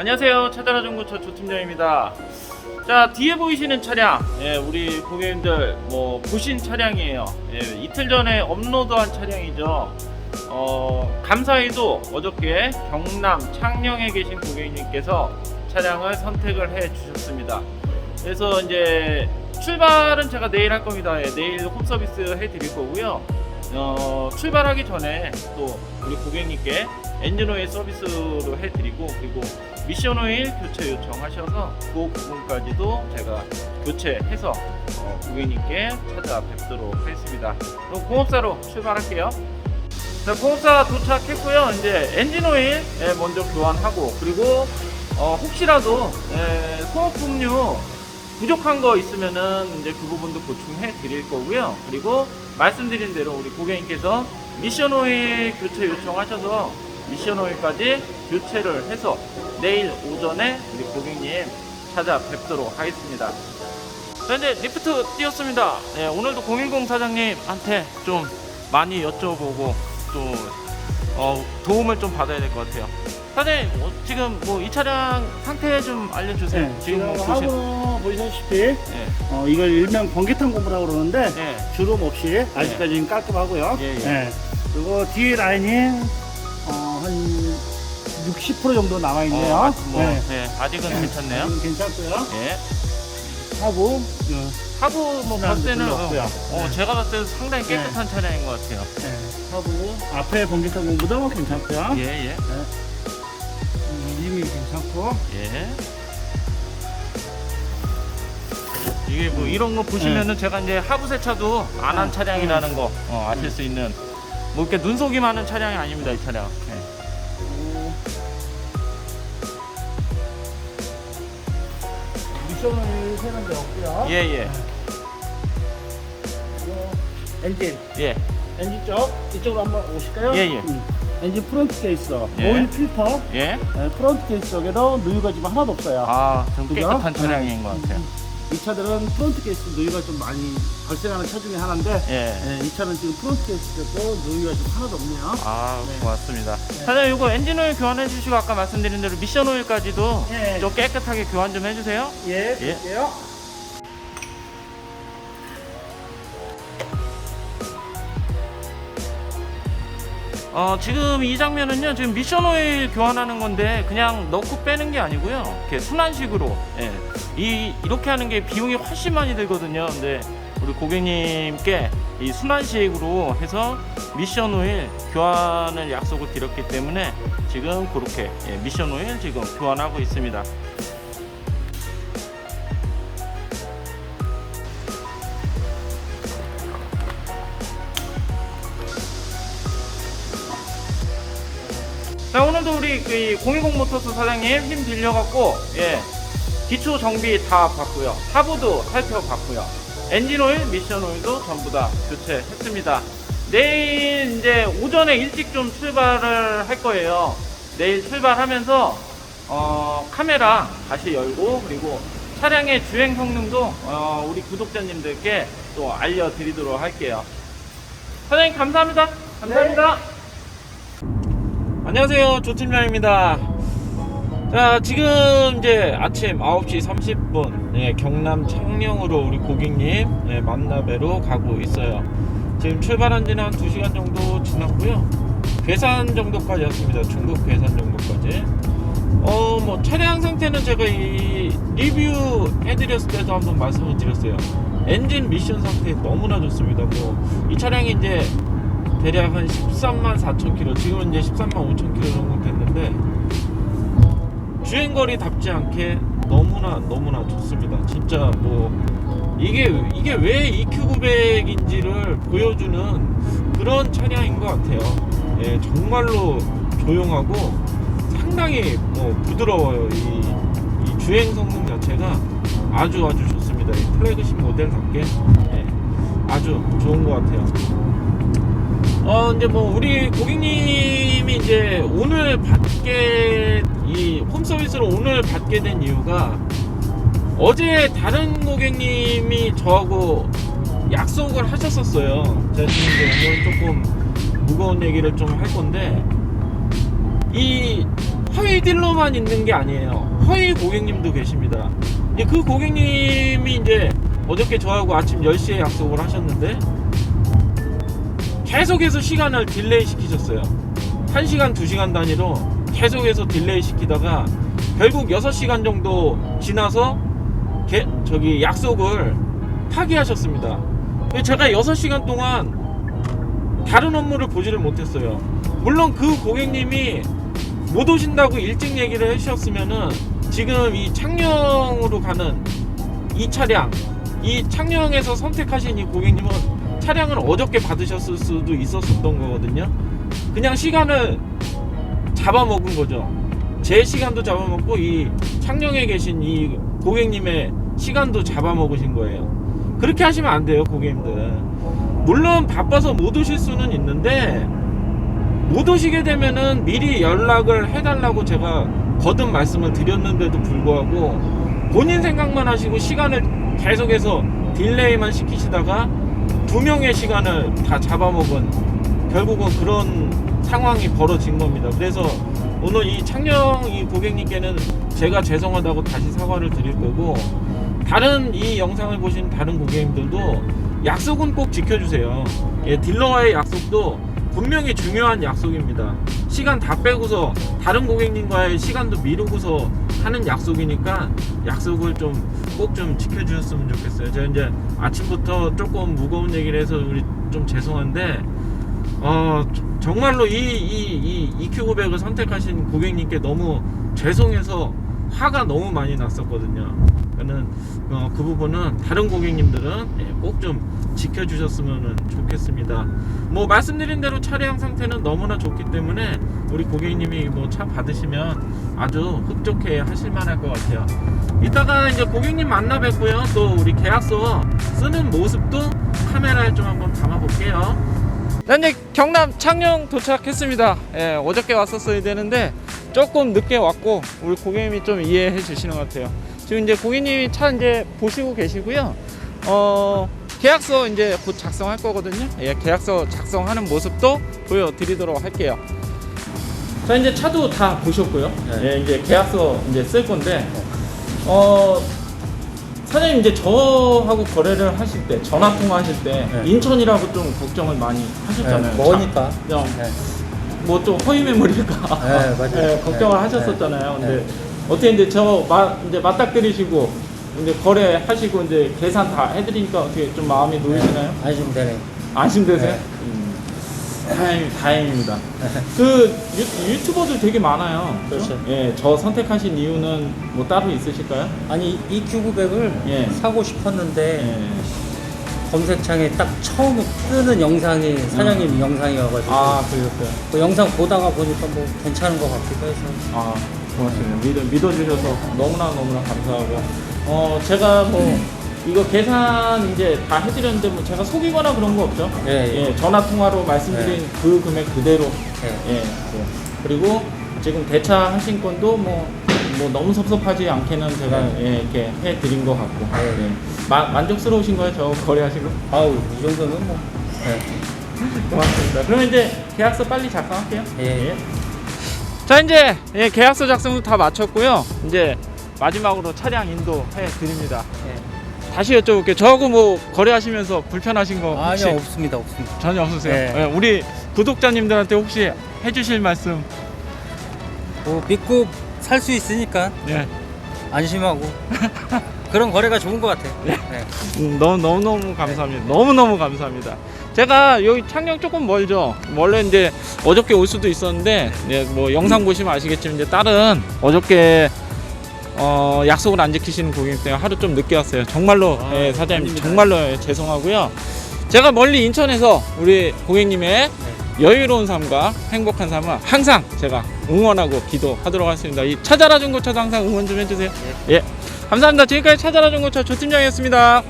안녕하세요. 차자라 중고차 조팀장입니다. 자, 뒤에 보이시는 차량, 예, 우리 고객님들 뭐 보신 차량이에요. 예, 이틀 전에 업로드한 차량이죠. 어, 감사히도 어저께 경남 창녕에 계신 고객님께서 차량을 선택을 해 주셨습니다. 그래서 이제 출발은 제가 내일 할 겁니다. 예, 내일 홈 서비스 해 드릴 거고요. 어, 출발하기 전에 또 우리 고객님께 엔진 오일 서비스로 해드리고 그리고 미션 오일 교체 요청하셔서 그 부분까지도 제가 교체해서 어, 고객님께 찾아 뵙도록 하겠습니다. 그럼 공업사로 출발할게요. 자, 공업사 도착했고요. 이제 엔진 오일 예, 먼저 교환하고 그리고 어, 혹시라도 예, 소모품류 부족한 거 있으면은 이제 그 부분도 보충해 드릴 거고요. 그리고 말씀드린 대로 우리 고객님께서 미션 오일 교체 요청하셔서 미션 오일까지 교체를 해서 내일 오전에 우리 고객님 찾아뵙도록 하겠습니다. 자, 이제 리프트 띄웠습니다. 네, 오늘도 010 사장님한테 좀 많이 여쭤보고 또 어, 도움을 좀 받아야 될 것 같아요. 사장님, 어, 지금 뭐 이 차량 상태 좀 알려주세요. 네, 지금 뭐 보신. 하부 보시다시피 네, 어, 이걸 일명 번개탄 고무라고 그러는데 네, 주름 없이 아직까지는 깔끔하고요. 예, 예. 네. 그리고 뒤에 라인이 어, 한 60% 정도 남아 있네요. 어, 아, 뭐, 네. 네, 아직은 괜찮네요. 지금 괜찮고요. 예. 하부 어, 하부 뭐 봤을 때는 별로 어, 없고요. 어, 네. 제가 봤을 때 상당히 깨끗한 차량인 것 같아요. 네, 하부 앞에 번개탄 고무도 괜찮고요. 예, 예, 음, 이미 괜찮고 예. 이게 뭐 이런 거 보시면은 제가 이제 하부 세차도 안한 네. 차량이라는 거 어, 아실 수 있는 뭐 이렇게 눈속이 많은 차량이 아닙니다 이 차량. 예. 그리고 미션을 세는 데 없고요. 예, 예, 그리고 엔진 예, 엔진 쪽 이쪽으로 한번 오실까요? 예, 예. 음. 엔진 프론트 케이스, 예. 오일 필터, 예. 네, 프론트 케이스 쪽에도 누유가 지금 하나도 없어요. 아, 좀 그죠? 깨끗한 차량인 것 같아요. 이 차들은 프론트 케이스 누유가 좀 많이 발생하는 차 중에 하나인데 예. 네, 이 차는 지금 프론트 케이스 쪽도 누유가 좀 하나도 없네요. 아, 네. 고맙습니다. 사장님, 이거 엔진 오일 교환해 주시고 아까 말씀드린 대로 미션 오일까지도 예. 좀 깨끗하게 교환 좀 해주세요. 예, 예. 볼게요. 어, 지금 이 장면은요, 지금 미션 오일 교환하는 건데, 그냥 넣고 빼는 게 아니고요. 이렇게 순환식으로, 예. 이, 이렇게 하는 게 비용이 훨씬 많이 들거든요. 근데 우리 고객님께 이 순환식으로 해서 미션 오일 교환을 약속을 드렸기 때문에 지금 그렇게 예, 미션 오일 지금 교환하고 있습니다. 오늘도 우리 그010 모터스 사장님 힘 빌려갖고 예 기초 정비 다 봤고요. 하부도 살펴봤고요. 엔진 오일 미션 오일도 전부 다 교체했습니다. 내일 이제 오전에 일찍 좀 출발을 할 거예요. 내일 출발하면서 어, 카메라 다시 열고 그리고 차량의 주행 성능도 어, 우리 구독자님들께 또 알려드리도록 할게요. 사장님 감사합니다. 감사합니다 안녕하세요. 조팀장입니다. 자 지금 이제 아침 9시 30분. 예, 경남 창녕으로 우리 고객님 예, 만나뵈러 가고 있어요. 지금 출발한 지는 한 2시간 정도 지났고요. 괴산 정도까지 왔습니다. 충북 괴산 정도까지. 어 뭐 차량 상태는 제가 이 리뷰 해드렸을 때도 한번 말씀을 드렸어요. 엔진 미션 상태 너무나 좋습니다. 뭐 이 차량이 이제 대략 한 13만 4천 킬로. 지금은 이제 13만 5천 킬로 정도 됐는데 주행거리 답지 않게 너무나 너무나 좋습니다. 진짜 뭐 이게 이게 왜 EQ900인지를 보여주는 그런 차량인 것 같아요. 예 정말로 조용하고 상당히 뭐 부드러워요. 이, 이 주행 성능 자체가 아주 아주 좋습니다. 이 플래그십 모델답게. 예, 아주 좋은 것 같아요 어 이제 뭐 우리 고객님이 이제 오늘 받게 이 홈 서비스를 오늘 받게 된 이유가 어제 다른 고객님이 저하고 약속을 하셨었어요. 제가 지금 이제 오늘 조금 무거운 얘기를 좀 할 건데 이 허위 딜러만 있는 게 아니에요. 허위 고객님도 계십니다. 그 고객님이 이제 어저께 저하고 아침 10시에 약속을 하셨는데 계속해서 시간을 딜레이 시키셨어요. 1시간, 2시간 단위로 계속해서 딜레이 시키다가 결국 6시간 정도 지나서 개- 저기 약속을 파기하셨습니다. 제가 6시간 동안 다른 업무를 보지를 못했어요. 물론 그 고객님이 못 오신다고 일찍 얘기를 해주셨으면은 지금 이 창녕으로 가는 이 차량, 이 창녕에서 선택하신 이 고객님은 차량을 어저께 받으셨을 수도 있었었던 거거든요. 그냥 시간을 잡아먹은 거죠. 제 시간도 잡아먹고 이 창녕에 계신 이 고객님의 시간도 잡아먹으신 거예요. 그렇게 하시면 안 돼요, 고객님들. 물론 바빠서 못 오실 수는 있는데 못 오시게 되면은 미리 연락을 해달라고 제가 거듭 말씀을 드렸는데도 불구하고 본인 생각만 하시고 시간을 계속해서 딜레이만 시키시다가 두 명의 시간을 다 잡아먹은 결국은 그런 상황이 벌어진 겁니다. 그래서 오늘 이 창녕 이 고객님께는 제가 죄송하다고 다시 사과를 드릴 거고 다른 이 영상을 보신 다른 고객님들도 약속은 꼭 지켜주세요. 예, 딜러와의 약속도 분명히 중요한 약속입니다. 시간 다 빼고서 다른 고객님과의 시간도 미루고서 하는 약속이니까 약속을 좀꼭좀 지켜주셨으면 좋겠어요. 제가 이제 아침부터 조금 무거운 얘기를 해서 우리 좀 죄송한데 어 정말로 이 이이 EQ900을 선택하신 고객님께 너무 죄송해서 화가 너무 많이 났었거든요. 저는 어, 그 부분은 다른 고객님들은 예, 꼭좀 지켜주셨으면 좋겠습니다. 뭐 말씀드린 대로 차량 상태는 너무나 좋기 때문에 우리 고객님이 뭐 차 받으시면 아주 흡족해 하실 만할 것 같아요. 이따가 이제 고객님 만나 뵙고요. 또 우리 계약서 쓰는 모습도 카메라에 좀 한번 담아 볼게요. 이제 경남 창녕 도착했습니다. 예, 어저께 왔었어야 되는데 조금 늦게 왔고 우리 고객님이 좀 이해해 주시는 것 같아요. 지금 이제 고객님이 차 이제 보시고 계시고요. 어, 계약서 이제 곧 작성할 거거든요. 예, 계약서 작성하는 모습도 보여드리도록 할게요. 자 이제 차도 다 보셨고요. 네. 예, 이제 계약서 이제 쓸 건데 어 사장님 이제 저하고 거래를 하실 때 전화 통화하실 때 네. 인천이라고 좀 걱정을 많이 하셨잖아요. 네, 머니까. 그냥 네. 뭐 좀 허위 매물일까 네, 맞아요. 예, 걱정을 네, 하셨었잖아요. 네. 근데 어떻게 이제 저 마, 이제 맞닥뜨리시고 이제 거래하시고 이제 계산 다 해드리니까 어떻게 좀 마음이 놓이시나요? 안심 되네. 안심되세요? 네. 음, 다행, 다행입니다. 그 유, 유튜버들 되게 많아요. 그렇죠. 예, 저 선택하신 이유는 뭐 따로 있으실까요? 아니 이 Q900을 예. 사고 싶었는데 예. 검색창에 딱 처음 뜨는 영상이 사장님 영상이어가지고 아, 그러셨어요. 그 영상 보다가 보니까 뭐 괜찮은 것 같기도 해서 아, 고맙습니다. 믿어, 믿어주셔서 너무나 너무나 감사하고. 어, 제가 뭐, 이거 계산 이제 다 해드렸는데 뭐 제가 속이거나 그런 거 없죠? 예, 예. 전화 통화로 말씀드린 그 금액 그대로. 예. 예. 예. 그리고 지금 대차 하신 건도 뭐, 뭐 너무 섭섭하지 않게는 제가 예, 이렇게 해드린 것 같고. 네. 예. 마, 만족스러우신 거예요? 저 거래하신 거? 아우 이 정도면 뭐 예. 고맙습니다. 그러면 이제 계약서 빨리 작성할게요. 예. 자 이제 예, 계약서 작성도 다 마쳤고요. 이제 마지막으로 차량 인도 해 드립니다. 예. 다시 여쭤볼게요. 저하고 뭐 거래하시면서 불편하신 거 혹시 아니요 없습니다 없습니다. 전혀 없으세요? 네. 예, 우리 구독자님들한테 혹시 해주실 말씀? 뭐 믿고 살 수 있으니까 예. 안심하고 그런 거래가 좋은 것 같아요. 예. 네. 음, 너무 너무 너무 감사합니다. 너무 너무 감사합니다. 제가 여기 창녕 조금 멀죠. 원래 이제 어저께 올 수도 있었는데 예, 뭐 영상 보시면 아시겠지만 이제 다른 어저께 어, 약속을 안 지키시는 고객님 때문에 하루 좀 늦게 왔어요. 정말로 아, 예, 사장님 아닙니다. 정말로 예, 죄송하고요. 제가 멀리 인천에서 우리 고객님의 여유로운 삶과 행복한 삶을 항상 제가 응원하고 기도하도록 하겠습니다. 이 차자라 중고차도 항상 응원 좀 해주세요. 예, 감사합니다. 지금까지 차자라 중고차 조팀장이었습니다.